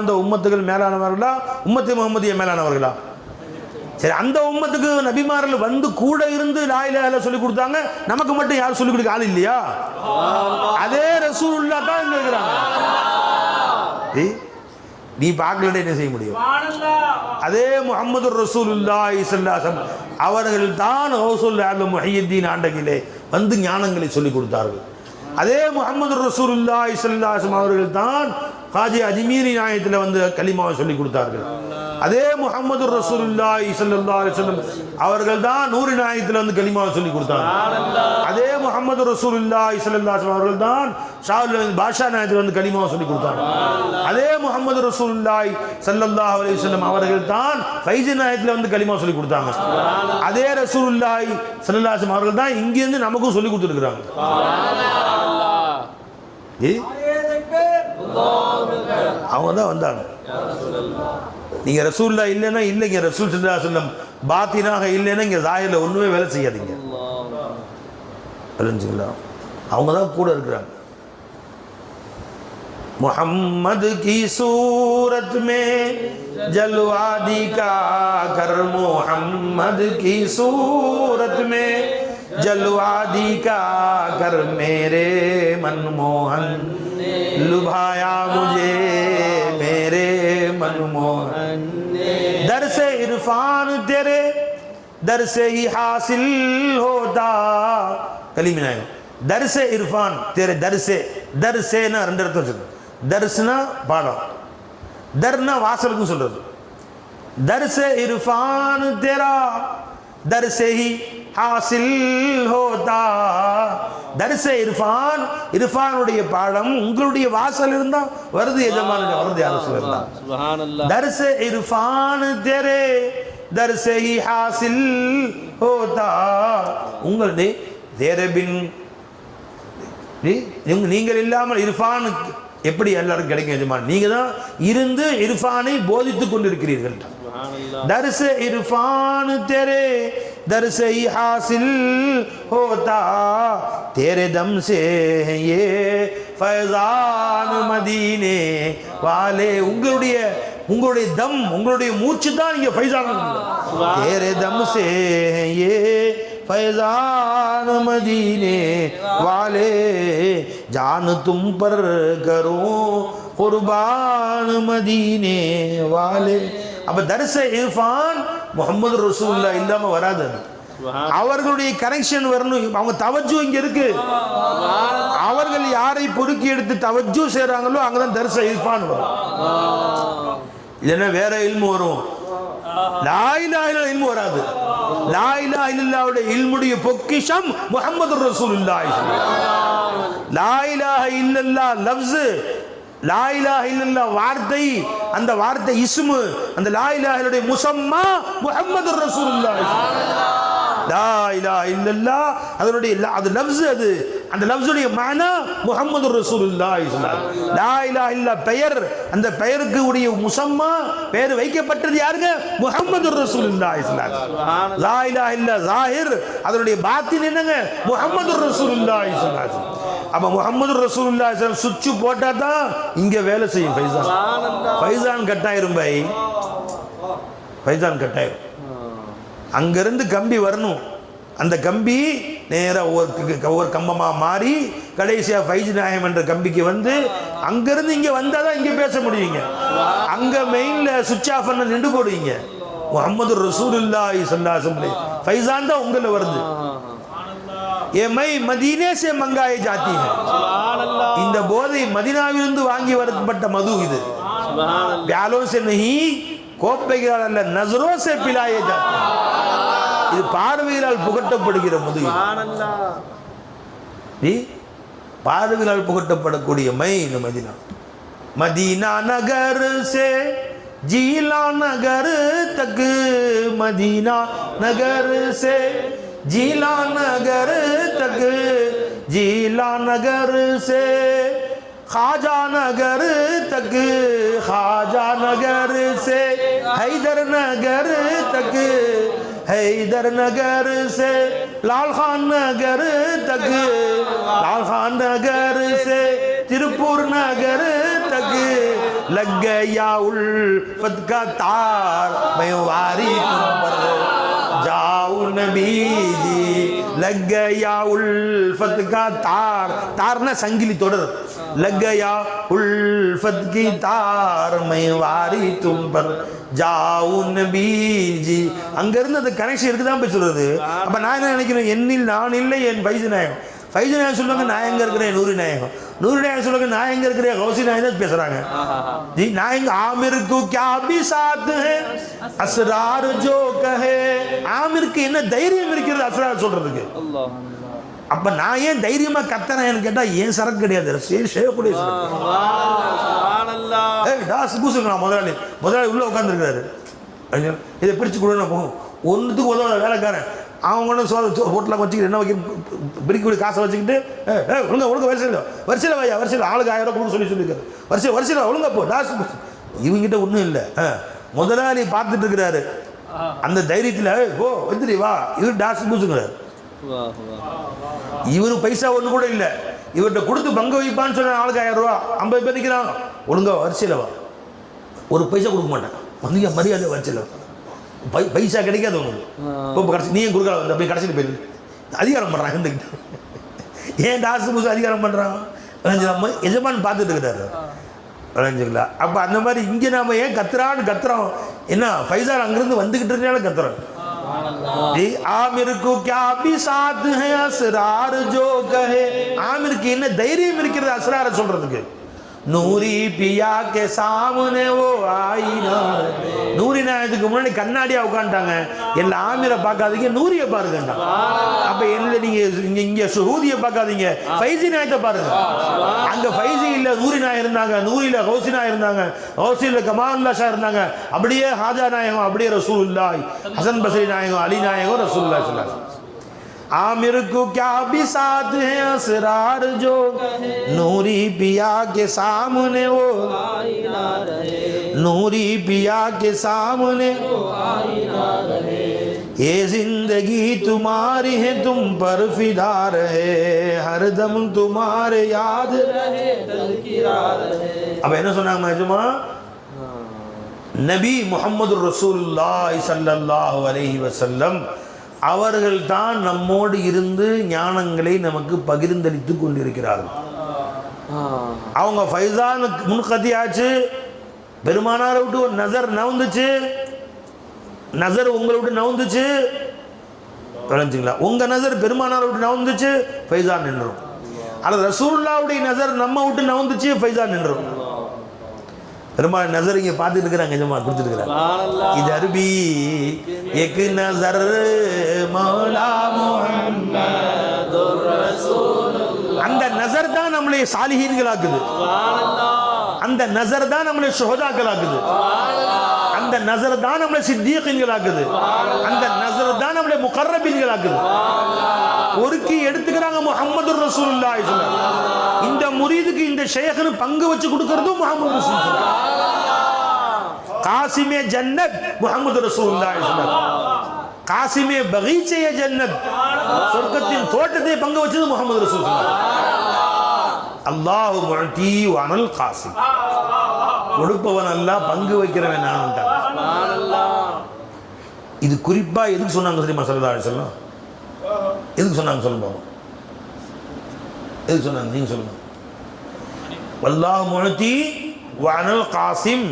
அந்த உம்மத்துகள் மேலானவர்களா? உம்மத்தி முகமதிய மேலானவர்களா? சரி அந்த உம்மத்துக்கு நபிமாரில் வந்து கூட இருந்து லாயில சொல்லி கொடுத்தாங்க. நமக்கு மட்டும் யாரும் சொல்லி கொடுக்க ஆள் இல்லையா? அதே ரசூல்லா தான் இருக்கிறாங்க. நீ பார்க்கலன்னு என்ன செய்ய முடியும்? அதே முகமது ரசூலுல்லாஹி இசல்லாசம் அவர்கள் தான் ஹவுசுல் ஆலம் முஹியத்தீன் ஆண்டகிலே வந்து ஞானங்களை சொல்லிக் கொடுத்தார்கள். அதே முகமது ரசூலுல்லாஹி இசல்லாசம் அவர்கள் தான் காஜி அஜ்மீரி நாயத்தில் வந்து கலிமாவை சொல்லிக் கொடுத்தார்கள். அதே முகமது ரசூலுல்லாஹி ஸல்லல்லாஹு அலைஹி வஸல்லம் அவர்கள் தான் நூறு நாயத்தில் வந்து கலிமாவை சொல்லிக் கொடுத்தாங்க அதே முகமது ஸல்லல்லாஹு அலைஹி அவர்கள் தான் ஷாவுல் பாஷா நாயத்தில் வந்து கலிமாவை சொல்லிக் கொடுத்தாங்க அதே முகமது ரசூலுல்லாஹி ஸல்லல்லாஹு அலைஹி வஸல்லம் அவர்கள் தான் ஃபைசி நாயத்தில் வந்து கலிமா சொல்லி கொடுத்தாங்க. அதே அலைஹி வஸல்லம் அவர்கள் தான் இங்கிருந்து நமக்கும் சொல்லி கொடுத்துருக்குறாங்க. ஏய் அவங்க தான் வந்தாங்க. நீங்க ரசூல்லா இல்லைன்னா இல்லைங்க ரசூல் சுல்லா சொல்லம் பாத்தினாக இல்லைன்னா இங்கே ஜாயிரில் ஒன்றுமே வேலை செய்யாதீங்க. புரிஞ்சுங்களா? அவங்க தான் கூட இருக்கிறாங்க. محمد கி சூரத் மே ஜல்வாதிகா கர் کر محمد کی صورت میں جلوہ دکھا کر میرے लुभाया मुझे मेरे मनमोहन दर से इरफान तेरे दर से ही हासिल होता कलीम नायक दर से इरफान तेरे दर से दर से ना ரெண்டு அர்த்தம் சொல்லு தர்ஸ்னா பாடம் தர்னா வாசலுக்கும் சொல்றது दर से इरफान तेरा दर से ही தரிச இரஃபான் இரஃபானுடைய பாடம் உங்களுடைய வாசல் இருந்தா வருது எஜமானுடைய வருது யாரும் சொல்லலாம் தரிச இரஃபான் தெரே தரிச ஹி ஹாசில் ஹோதா உங்களுடைய தேரபின் நீங்கள் இல்லாமல் இரஃபானுக்கு எப்படி எல்லாரும் கிடைக்கும் எஜமான்? நீங்க தான் இருந்து இரஃபானை போதித்துக் கொண்டிருக்கிறீர்கள். தரிச இரஃபானு தெரே दर से ही हासिल होता तेरे दम से है ये फैजान मदीने वाले உங்களுடைய உங்களுடைய தம் உங்களுடைய மூச்சு தான் இங்க ஃபைசான் तेरे दम से है ये फैजान मदीने वाले जान तुम पर करूं कुर्बान मदीने वाले அப்போ தர்ச இர்ஃபான் முகமது ரசூல்லா இல்லாமல் வராது அது. அவர்களுடைய கனெக்ஷன் வரணும். அவங்க தவஜு இங்க இருக்கு. அவர்கள் யாரை பொறுக்கி எடுத்து தவஜு செய்யறாங்களோ அங்கதான் தரிச இர்ஃபான் வரும். இல்லைன்னா வேற இல்மு வரும்? லாயிலா இல்ல இல்மு வராது. லாயிலா இல்லாவுடைய இல்முடைய பொக்கிஷம் முகமது ரசூல் இல்லாய் லாயிலா இல்லல்லா லவ்ஸ் லாயிலாக இல்லல்லா வார்த்தை அந்த வார்த்தை இஸ்மு அந்த லாயிலாஹுடைய முசம்மா முஹம்மது ரசூலுல்லாஹி லா இலாஹ இல்லல்லா அதனுடைய அது லவ்ஸ் அது அந்த லவ்ஸுடைய மானா முஹம்மது ரசூலுல்லாஹி ஸல்லல்லாஹு அலைஹி வஸல்லம். லா இலாஹ இல்லா பெயர் அந்த பெயருக்கு உடைய முசம்மா பெயர் வைக்கப்பட்டது யாருங்க முஹம்மது ரசூலுல்லாஹி ஸல்லல்லாஹு அலைஹி வஸல்லம். லா இலாஹ இல்லா ஜாஹிர் அதனுடைய பாத்தின் என்னங்க ஸல்லல்லாஹு அலைஹி வஸல்லம். அப்ப ஸல்லல்லாஹு அலைஹி வஸல்லம் சுவிட்ச் போட்டா தான் இங்க வேலை செய்யும் ஃபைசான். ஃபைசான் கட்டாயிரும் பை ஃபைசான் கட்டாயிரும். அங்கேருந்து கம்பி வரணும். அந்த கம்பி நேராக ஒவ்வொரு ஒவ்வொரு கம்பமாக மாறி கடைசியாக ஃபைஜ் நாயம் என்ற கம்பிக்கு வந்து அங்கேருந்து இங்கே வந்தால் தான் இங்கே பேச முடியுங்க. அங்கே மெயினில் சுவிட்ச் ஆஃப் பண்ண நின்று போடுவீங்க. முகமது ரசூலுல்லாஹி சல்லாசம் ஃபைசான் தான் உங்களில் வருது. ஏ மை மதீனே சே மங்காயே ஜாத்தி है सुभान अल्लाह இந்த போதை மதினாவிலிருந்து வாங்கி வரப்பட்ட மது இது सुभान अल्लाह प्यालों से नहीं கோப்பைகளால் அல்ல நசரோ சே பிலாயே ஜாத்தி இது பார்வைகளால் புகட்டப்படுகிற மது இது. सुभान अल्लाह நீ பார்வைகளால் புகட்டப்படக்கூடிய மை இந்த மதினா மதீனா நகர் से जीला नगर तक मदीना नगर से जीला नगर तक जीला नगर से खाजा नगर तक खाजा नगर से हैदर नगर तक, हैदर नगर से लाल खान नगर तक, लाल खान नगर से तिरुपुर नगर तक। लग गया उल्फत का तार, मैं वारी तुम जाऊँ नबी லக்கயா உல் கா தார். தார்னா சங்கிலி தொடர். லக்கயா உல் கி தார் மை வாரி தும்பர். ஜாவுன் பீஜி அங்கேருந்து அந்த கனெக்ஷன் இருக்குதான் போய் சொல்கிறது அப்போ நான் என்ன நினைக்கிறேன்? என்னில் நான் இல்லை என் வைஜநாயகம் ஃபைசு நாயகம் சொல்லுவாங்க நான் எங்கே இருக்கிறேன்? நூறு நாயகம். நூறு நாயகம் சொல்லுவாங்க நான் எங்கே இருக்கிறேன்? கௌசி நாயகம் பேசுகிறாங்க நீ நான் எங்க ஆமிருக்கு கே அபிசாத் அஸ்ரார் ஜோ கஹே. ஆமிருக்கு என்ன தைரியம் இருக்கிறது அஸ்ரார் சொல்கிறதுக்கு அப்ப நான் ஏன் தைரியமாக கத்துறேன்னு கேட்டா ஏன் சரக்கு கிடையாது. சரி ஷேக்குடைய டாஸ் பூசுக்கலாம் முதலாளி. முதலாளி உள்ளே உட்காந்துருக்கிறாரு இதை பிரித்து கொடுன்னு போகும் ஒன்றுத்துக்கு உதவாத வேலைக்காரன். அவங்க ஒன்றும் சோ ஹோட்டலில் வச்சுக்கிட்டு என்ன வைக்க பிரிக்கக்கூடிய காசை வச்சுக்கிட்டு ஏ ஏ ஒழுங்க ஒழுங்க வரிசையில் வரிசையில் வையா வரிசையில் ஆளுக்கு ஆயிரம் ரூபா கொடுக்க சொல்லி சொல்லியிருக்காரு. வரிசை வரிசையில் ஒழுங்கா போ டாஸ் இவங்கிட்ட ஒன்றும் இல்லை. ஆ, முதலாளி பார்த்துட்டு இருக்கிறாரு. அந்த தைரியத்தில் ஓ வந்துடி வா. இவர் டாஸ் பூசுங்கிறார் இவரு பைசா ஒன்று கூட இல்லை. இவர்கிட்ட கொடுத்து பங்க வைப்பான்னு சொன்ன ஆளுக்கு ஆயிரம் ரூபா ஐம்பது பேர் நிற்கிறான் ஒழுங்கா வரிசையில் வா. ஒரு பைசா கொடுக்க மாட்டேன். வந்து மரியாதை வரிசையில் வா. பை பைசா கிடைக்காது உங்களுக்கு இப்போ கடைசி நீ ஏன் கொடுக்கல வந்து அப்படியே கடைசியில் போயிரு அதிகாரம் பண்ணுறான் இருந்துக்கிட்டு ஏன் டாஸ் புதுசு அதிகாரம் பண்ணுறான் நம்ம எஜமான் பார்த்துட்டு இருக்கிறாரு விளைஞ்சுங்களா அப்போ அந்த மாதிரி இங்கே நாம ஏன் கத்துறான்னு கத்துறோம் என்ன ஃபைசார் அங்கிருந்து வந்துக்கிட்டு இருக்கனால கத்துறோம் जी आमिर को क्या भी साथ है असरार जो कहे ஆமிருக்கு என்ன தைரியம் இருக்கிறது அஸ்ரார சொல்றதுக்கு நூரி பியா கே சாமனே ஓ ஆயினா. நூரி நாயத்துக்கு முன்னாடி கண்ணாடியா உட்காந்துட்டாங்க எல்லா ஆமிரை பார்க்காதீங்க நூறிய பாருங்கண்டா அப்ப என்ன நீங்க இங்க இங்க சுஹூதியை பார்க்காதீங்க. ஃபைசி நாயத்தை பாருங்க. அங்க ஃபைசி இல்ல நூறி நாய் இருந்தாங்க நூரில ஹவுசி நாய் இருந்தாங்க ஹவுசில கமால்லா ஷா இருந்தாங்க. அப்படியே ஹாஜா நாயகம் அப்படியே ரசூல் இல்லாய் ஹசன் பசரி நாயகம் அலி நாயகம் ரசூலுல்லாஹ் عامر کو کیا بھی ساتھ ہیں اسرار جو نوری پیا کے سامنے وہ نوری پیا کے سامنے یہ زندگی تمہاری ہے، تم پر فدا رہے۔ ہر دم تمہارے یاد رہے اب ہے نا سنا مجمع نبی محمد رسول اللہ صلی اللہ علیہ وسلم தான் நம்மோடு இருந்து ஞானங்களை நமக்கு பகிர்ந்தளித்து கொண்டிருக்கிறார்கள். அவங்க ஃபைசானுக்கு முன்கதியாச்சு பெருமானாரை விட்டு ஒரு நசர் நவுந்துச்சு நசர் உங்களை விட்டு நவுந்துச்சு. விளைஞ்சுங்களா உங்க நசர் பெருமானாரை விட்டு நவுந்துச்சு ஃபைசான் நின்றும் அல்லது ரசூல்லாவுடைய நசர் நம்ம விட்டு நவுந்துச்சு ஃபைசான் நின்றும் பெருமாள் நசர் இங்கே பார்த்துட்டு இருக்கிறாங்க நிஜமா கொடுத்துருக்குறாங்க. இது அருபி. எக்கு நசர் அந்த நசர் தான் நம்மளை சாலிஹீன்களாக்குது. அந்த நசர் தான் நம்மளை சுகதாக்களாக்குது. அந்த நசர் தான் நம்மளை சித்தியகங்களாக்குது அந்த நசர் தான் நம்மளை முகர்ரபின்களாக்குது. ஒருக்கி எடுத்துக்கிறாங்க முகமது ரசூல் சொல்லுங்க முரீதுக்கு இந்த ஷேகனு பங்கு வச்சு கொடுக்கறதும் முகமது ரசூல் காசிமே ஜன்னத் முகமது ரசூல் காசிமே பகீச்சைய ஜன்னத். சொர்க்கத்தின் தோட்டத்தை பங்கு வச்சது முகமது ரசூல் அல்லாஹு முஅதி வனல் காசி கொடுப்பவன் அல்ல பங்கு வைக்கிறவன் நான் இது குறிப்பா எதுக்கு சொன்னாங்க தெரியுமா சல்லல்லாஹு சொல்லலாம் எதுக்கு சொன்னாங்க சொல்லுங்க எதுக்கு சொன்னாங்க? நீங்க சொல்லுங்க. வல்லாஹ் முழத்தி வனல் காசிம்.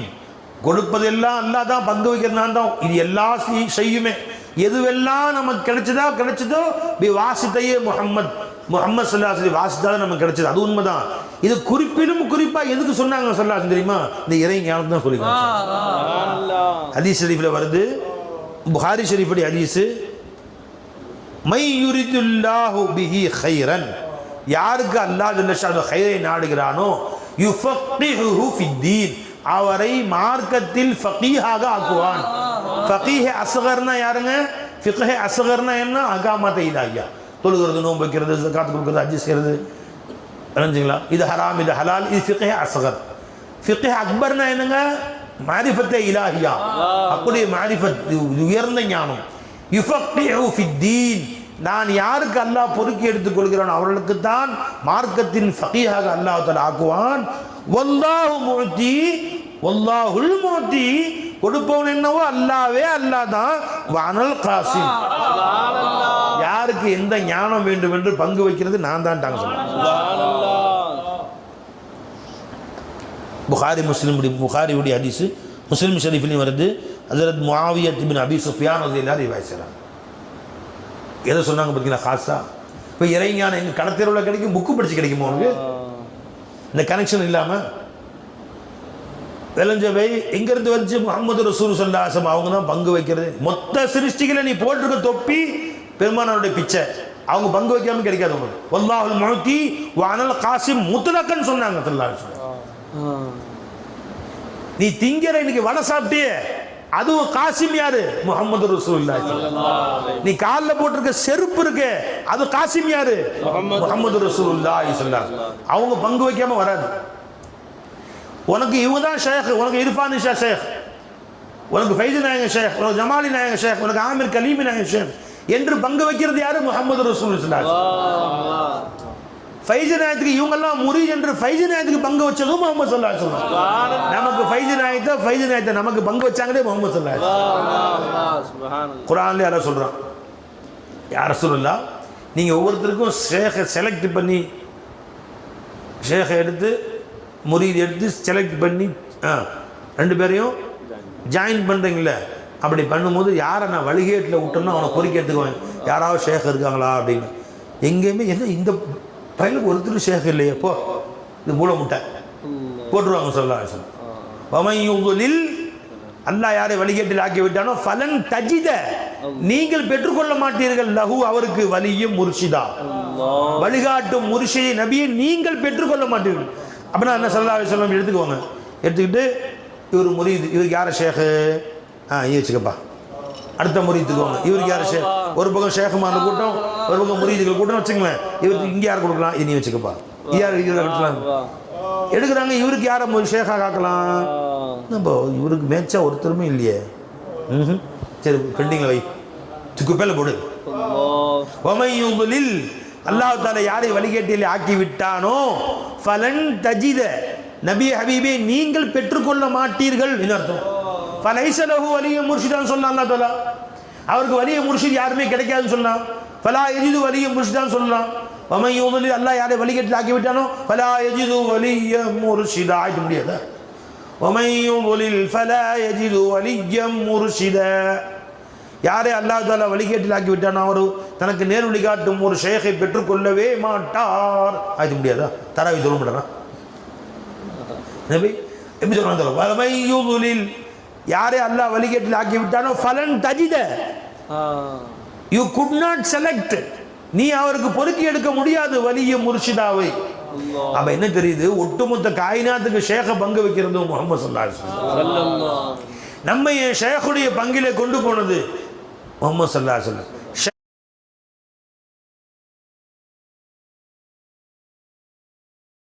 கொடுப்பதெல்லாம் அல்லாஹ் தான் பங்கு வைக்கிறதுனால தான். இது எல்லா செய்- செய்யுமே. எதுவெல்லாம் நமக்கு கிடைச்சதோ கிடைச்சதோ பி வாசித்தையே முஹம்மத். முஹம்மது சல்லாஹ் வாசித்தாலும் நமக்கு கிடைச்சது. அது உண்மைதான். இது குறிப்பிலும் குறிப்பா எதுக்கு சொன்னாங்க சல்லாஹ் தெரியுமா? இந்த இறை ஞானத்தை தான் சொல்லிருக்காங்க ஹதீஸ் ஷரீஃபில் வருது. புகாரி ஷரீஃபுடைய ஹதீஸு மை யுரிதுல்லாஹு பிஹி ஹைரன் யாருக்கு அல்லாஹ் ஹைரை நாடுகிறானோ யுஃபக்கிஹுஹு ஃபித்தீன் அவரை மார்க்கத்தில் ஃபகீஹாக ஆக்குவான் ஃபகீஹ் அஸ்கர்னா யாருங்க ஃபிக்ஹ் அஸ்கர்னா என்ன அகாமத்த இலாஹியா தொழுகிறது நோன்பு வைக்கிறது ஜகாத் கொடுக்கிறது அஜி செய்கிறது விளைஞ்சுங்களா இது ஹராம் இது ஹலால் இது ஃபிக்ஹ் அஸ்கர் ஃபிக்ஹ் அக்பர்னா என்னங்க மாரிஃபத்தே இலாஹியா அப்படி மாரிஃபத் இது உயர்ந்த ஞானம் யுஃபக்டிஹு ஃபித்தீன் நான் யாருக்கு அல்லாஹ் பொறுக்கி எடுத்துக் கொள்கிறான் அவர்களுக்கு தான் மார்க்கத்தின் ஃபகீஹாக அல்லாஹ் தஆலா ஆக்குவான். வல்லாஹு முஅதி ஒல்லாஹுல் மோத்தி கொடுப்பவன் என்னவோ அல்லாவே அல்லாதான் வானல் காசிம். யாருக்கு எந்த ஞானம் வேண்டும் என்று பங்கு வைக்கிறது நான் தான் சொல்றேன். சுப்ஹானல்லாஹ். புகாரி முஸ்லிம் புகாரியுடைய ஹதீஸு முஸ்லிம் ஷரீஃப்லையும் வருது. ஹசரத் முஆவியத் பின் அபி சுஃபியான் அது எல்லாரும் வாய்ச்சாங்க எதை சொன்னாங்க பார்த்தீங்களா? காசா? இப்போ இறைஞானம் எங்கள் கடத்தெருவில் கிடைக்கும் புக்கு படிச்சு கிடைக்குமா உனக்கு? இந்த கனெக்ஷன் இல்லாமல் விளைஞ்சவை எங்கேருந்து வந்துச்சு முகமது ரசூல் சல்லாசம் அவங்க தான் பங்கு வைக்கிறது. மொத்த சிருஷ்டிகளை நீ போட்டிருக்க தொப்பி பெருமானாருடைய பிச்சை. அவங்க பங்கு வைக்காம கிடைக்காது உங்களுக்கு. வல்லாஹுல் முழுத்தி வானல் காசிம் முத்தலக்கன்னு சொன்னாங்க சல்லாஹ் நீ திங்கிற இன்னைக்கு வடை சாப்பிட்டியே? அதுவும் காசிம் யாரு? முகமது ரசூல்லா நீ காலில் போட்டிருக்க செருப்பு இருக்கு அது காசிம் யாரு? முகமது ரசூல்லா சொல்லாங்க அவங்க பங்கு வைக்காம வராது. உனக்கு இவங்க தான் ஷேக் உனக்கு இர்ஃபான் இஷா ஷேக். உனக்கு ஃபைது நாயக ஷேக் உனக்கு ஜமாலி நாயக ஷேக் உனக்கு ஆமிர் கலீமி நாயக ஷேக். என்று பங்கு வைக்கிறது யாரு? முகமது ரசூல் ஃபைஜு நாயத்துக்கு இவங்கெல்லாம் முரீத் என்று ஃபைஜு நாயத்துக்கு பங்கு வச்சதும் முகமது சொல்லா சொல்றாங்க நமக்கு ஃபைஜு நாயத்தை ஃபைஜு நாயத்தை நமக்கு பங்கு வச்சாங்களே முகமது சொல்லா சுப்ஹானல்லாஹ் குரான்ல யாரோ சொல்றான். யார சொல்லலாம் நீங்க ஒவ்வொருத்தருக்கும் ஷேகை செலக்ட் பண்ணி ஷேகை எடுத்து முரீத் எடுத்து செலக்ட் பண்ணி ரெண்டு பேரையும் ஜாயின் பண்ணுறீங்களே அப்படி பண்ணும்போது யாரை நான் வழிகேட்டில் விட்டோம்னா அவனை பொறுக்கி எடுத்துக்குவேன். யாராவது ஷேக் இருக்காங்களா அப்படின்னு. எங்கேயுமே என்ன இந்த பையனுக்கு ஒருத்தர் ஷேக் இல்லையே போ. இது மூல முட்டை. போட்டுருவாங்க சொல்லலாம் வமையுலில் அல்லாஹ் யாரை வழிகேட்டில் ஆக்கி விட்டானோ ஃபலன் தஜித. நீங்கள் பெற்றுக்கொள்ள மாட்டீர்கள். லஹு அவருக்கு வலியும் முர்ஷிதா. வழிகாட்டும் முர்ஷிதை நபியை நீங்கள் பெற்றுக்கொள்ள மாட்டீர்கள். அப்படின்னா என்ன சல்லா அலிஸ்லாம் எடுத்துக்கோங்க. எடுத்துக்கிட்டு இவர் முரீது இவருக்கு யார ஷேக்கு ஆ இ வச்சுக்கப்பா. அடுத்த முரீத்துக்கோங்க இவருக்கு யார் ஷேக் ஒரு பக்கம் ஷேகுமான கூட்டம் ஒரு பக்கம் முரீதுகள் கூட்டம் வச்சுங்களேன். இவருக்கு இங்கே யார் கொடுக்கலாம்? இனி வச்சுக்கப்பா. இது யார் எடுக்கலாம் எடுக்கிறாங்க இவருக்கு யாரை மு- ஷேக்கா காக்கலாம்? நம்ம இவருக்கு மேட்சா ஒருத்தருமே இல்லையே. ம்ஹும். சரி பெண்டிங்கில் வை. குப்பையில் போடு. அல்லாஹ். ஒமையுலில் அல்லாஹ் தாலா யாரை வழிகேட்டில் ஆக்கி விட்டானோ ஃபலன் தஜித. நபி ஹபீபே நீங்கள் பெற்றுக்கொள்ள மாட்டீர்கள். என்று அர்த்தம். ஃபலைசலஹு வலிய முர்ஷிதான் சொன்னான் அல்லாஹ் தாலா அவருக்கு வலிய முர்ஷித் யாருமே கிடைக்காதுன்னு சொன்னான் ஃபலா எஜிது வலிய முர்ஷிதான் சொல்லலாம் ஒமையுலில் அல்லாஹ் யாரை வழிகட்டில் ஆக்கி விட்டானோ ஃபலா எஜிது வலிய முர்ஷிதா ஆயிட்டு முடியாதா ஒலில் ஃபலா எஜிது வலிய முர்ஷித யாரை அல்லாஹ் தாலா வழிகேட்டில் ஆக்கி விட்டானோ அவர் தனக்கு நேர் வழிகாட்டும் ஒரு ஷேகை பெற்றுக்கொள்ளவே மாட்டார் ஆயிட்டு முடியாதா தராவி சொல்ல மாட்டாரா எப்படி எப்படி சொல்றாங்க வலமையுலில் யாரை அல்லாஹ் வழிகேட்டில் ஆக்கி விட்டானோ ஃபலன் தஜித. யூ குட் நாட் செலக்ட் நீ அவருக்கு பொறுக்கி எடுக்க முடியாது வலிய முர்ஷிதாவை. அப்ப என்ன தெரியுது? ஒட்டுமொத்த காயினாத்துக்கு ஷேக பங்கு வைக்கிறது முகமது சல்லா ஸல்லல்லாஹு. நம்ம என் ஷேகுடைய பங்கிலே கொண்டு போனது? முகமது சல்லா சொல்லம்